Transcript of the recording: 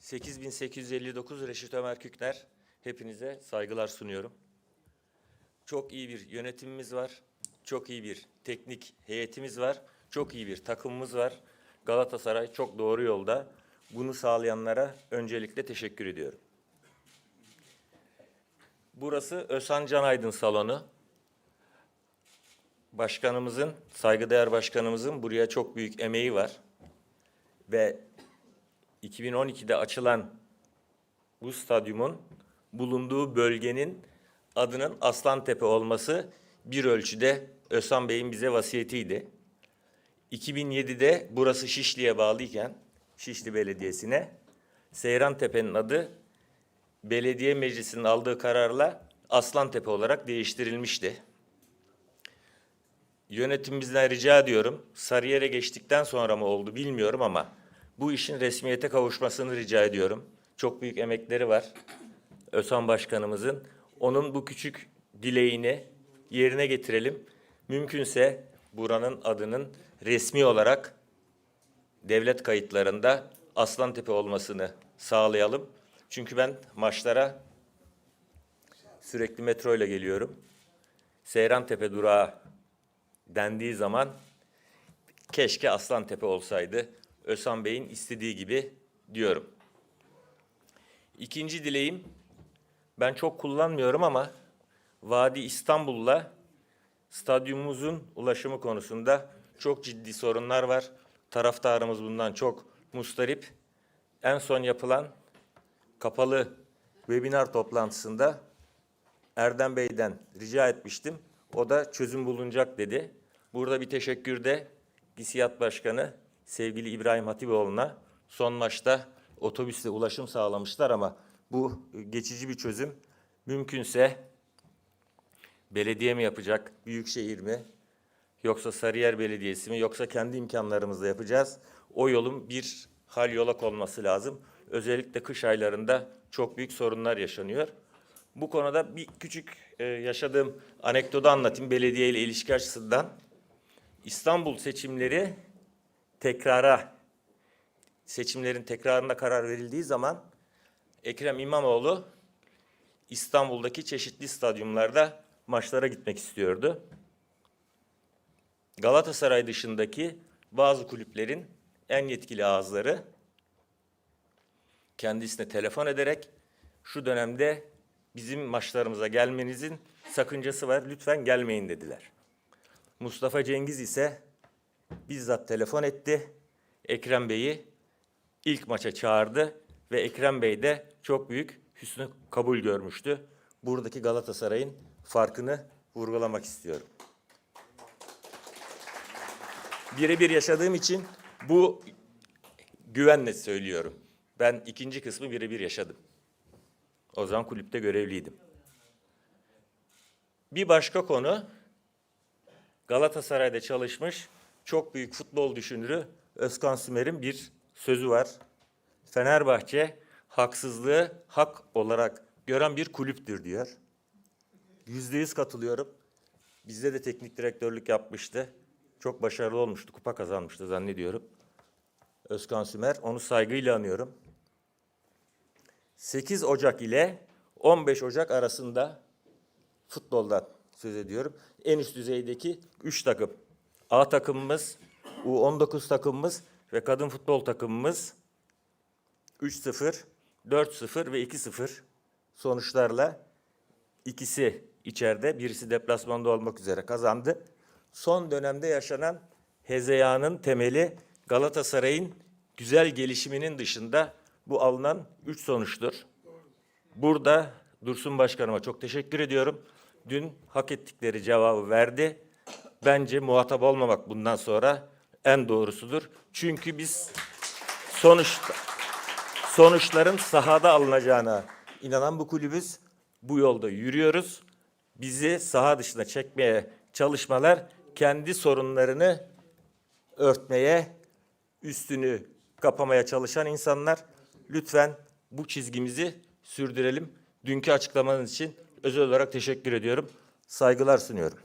8859 Reşit Ömer Kükner. Hepinize saygılar sunuyorum. Çok iyi bir yönetimimiz var. Çok iyi bir teknik heyetimiz var. Çok iyi bir takımımız var. Galatasaray çok doğru yolda. Bunu sağlayanlara öncelikle teşekkür ediyorum. Burası Özhan Canaydın salonu. Başkanımızın, saygıdeğer başkanımızın buraya çok büyük emeği var. Ve 2012'de açılan bu stadyumun bulunduğu bölgenin adının Aslantepe olması bir ölçüde Özhan Bey'in bize vasiyetiydi. 2007'de burası Şişli'ye bağlıyken Şişli Belediyesi'ne Seyrantepe'nin adı belediye meclisinin aldığı kararla Aslantepe olarak değiştirilmişti. Yönetimimizden rica ediyorum. Sarıyer'e geçtikten sonra mı oldu bilmiyorum ama bu işin resmiyete kavuşmasını rica ediyorum. Çok büyük emekleri var Özhan Başkanımızın. Onun bu küçük dileğini yerine getirelim. Mümkünse buranın adının resmi olarak devlet kayıtlarında Aslantepe olmasını sağlayalım. Çünkü ben maçlara sürekli metro ile geliyorum. Seyrantepe durağı dendiği zaman keşke Aslantepe olsaydı. Özhan Bey'in istediği gibi diyorum. İkinci dileğim ben çok kullanmıyorum ama Vadi İstanbul'la stadyumumuzun ulaşımı konusunda çok ciddi sorunlar var. Taraftarımız bundan çok mustarip. En son yapılan kapalı webinar toplantısında Erdem Bey'den rica etmiştim. O da çözüm bulunacak dedi. Burada bir teşekkür de GİSİAD Başkanı sevgili İbrahim Hatipoğlu'na son maçta otobüsle ulaşım sağlamışlar ama bu geçici bir çözüm. Mümkünse belediye mi yapacak, büyükşehir mi, yoksa Sarıyer Belediyesi mi, yoksa kendi imkanlarımızla yapacağız. O yolun bir hal yolak olması lazım. Özellikle kış aylarında çok büyük sorunlar yaşanıyor. Bu konuda bir küçük e, yaşadığım anekdotu anlatayım belediye ile ilişki açısından. İstanbul seçimleri tekrara, seçimlerin tekrarına karar verildiği zaman Ekrem İmamoğlu İstanbul'daki çeşitli stadyumlarda maçlara gitmek istiyordu. Galatasaray dışındaki bazı kulüplerin en yetkili ağızları kendisine telefon ederek şu dönemde bizim maçlarımıza gelmenizin sakıncası var lütfen gelmeyin dediler. Mustafa Cengiz ise bizzat telefon etti. Ekrem Bey'i ilk maça çağırdı ve Ekrem Bey de çok büyük hüsnü kabul görmüştü. Buradaki Galatasaray'ın farkını vurgulamak istiyorum. Birebir yaşadığım için bu güvenle söylüyorum. Ben ikinci kısmı birebir yaşadım. O zaman kulüpte görevliydim. Bir başka konu Galatasaray'da çalışmış çok büyük futbol düşünürü Özkan Sümer'in bir sözü var. Fenerbahçe haksızlığı hak olarak gören bir kulüptür diyor. Yüzde yüz katılıyorum. Bizde de teknik direktörlük yapmıştı. Çok başarılı olmuştu. Kupa kazanmıştı zannediyorum. Özkan Sümer. Onu saygıyla anıyorum. 8 Ocak ile 15 Ocak arasında futboldan söz ediyorum. En üst düzeydeki 3 takım. A takımımız, U19 takımımız ve kadın futbol takımımız 3-0, 4-0 ve 2-0 sonuçlarla ikisi içeride, birisi deplasmanda olmak üzere kazandı. Son dönemde yaşanan hezeyanın temeli Galatasaray'ın güzel gelişiminin dışında bu alınan üç sonuçtur. Burada Dursun Başkanıma çok teşekkür ediyorum. Dün hak ettikleri cevabı verdi. Bence muhatap olmamak bundan sonra en doğrusudur. Çünkü biz sonuçta sonuçların sahada alınacağına inanan bu kulübüz. Bu yolda yürüyoruz. Bizi saha dışına çekmeye çalışmalar kendi sorunlarını örtmeye, üstünü kapamaya çalışan insanlar lütfen bu çizgimizi sürdürelim. Dünkü açıklamanız için özel olarak teşekkür ediyorum. Saygılar sunuyorum.